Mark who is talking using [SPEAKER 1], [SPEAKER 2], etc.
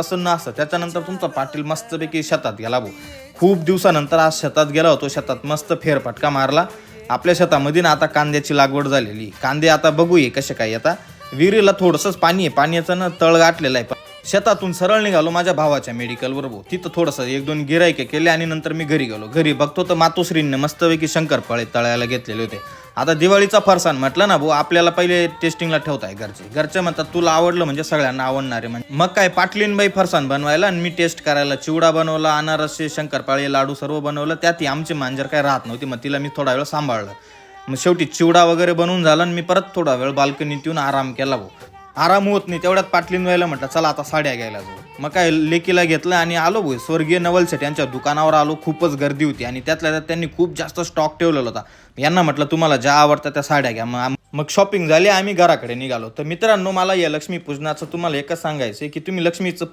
[SPEAKER 1] असं नसतं त्याच्यानंतर तुमचा पाटील मस्तपैकी शेतात गेला भाऊ. खूप दिवसानंतर आज शेतात गेला होतो शेतात मस्त फेरफटका मारला. आपल्या शेतामध्ये ना आता कांद्याची लागवड झालेली. कांदे आता बघूये कसे काय आता विहिरीला थोडंसंच पाणी आहे. पाण्याचं ना तळ गाठलेलं आहे. शेतातून सरळ निघालो माझ्या भावाच्या मेडिकलवर भाऊ. तिथं थोडंसं एक दोन गिरायके केले आणि नंतर मी घरी गेलो. घरी बघतो तर मातोश्रींनी मस्तपैकी शंकरपाळे तळायला घेतलेले होते. आता दिवाळीचा फरसाण म्हटलं ना भाऊ आपल्याला पहिले टेस्टिंगला ठेवताय घरचे. घरचे म्हणतात तुला आवडलं म्हणजे सगळ्यांना आवडणार आहे म्हणजे मग काय पाटलीनबाई फरसाण बनवायला आणि मी टेस्ट करायला चिवडा बनवला अनारसे शंकरपाळे लाडू सर्व बनवलं. त्यात आमची मांजर काय राहत नव्हती मग तिला मी थोडा वेळ सांभाळलं. मग शेवटी चिवडा वगैरे बनवून झाला आणि मी परत थोडा वेळ बाल्कनीत येऊन आराम केला भाऊ. आराम होत नाही तेवढ्यात पाटलीन व्हायला म्हटलं चला आता साड्या घ्यायला जाऊ. मग काय लेकीला घेतलं आणि आलो भाऊ स्वर्गीय नवलसेट यांच्या दुकानावर आलो खूपच गर्दी होती आणि त्यातल्या त्यात त्यांनी खूप जास्त स्टॉक ठेवलेला होता. यांना म्हटलं तुम्हाला ज्या आवडतात त्या साड्या घ्या. मग मग शॉपिंग झाली आम्ही घराकडे निघालो. तर मित्रांनो मला या लक्ष्मी पूजनाचं तुम्हाला एकच सांगायचं की तुम्ही लक्ष्मीचं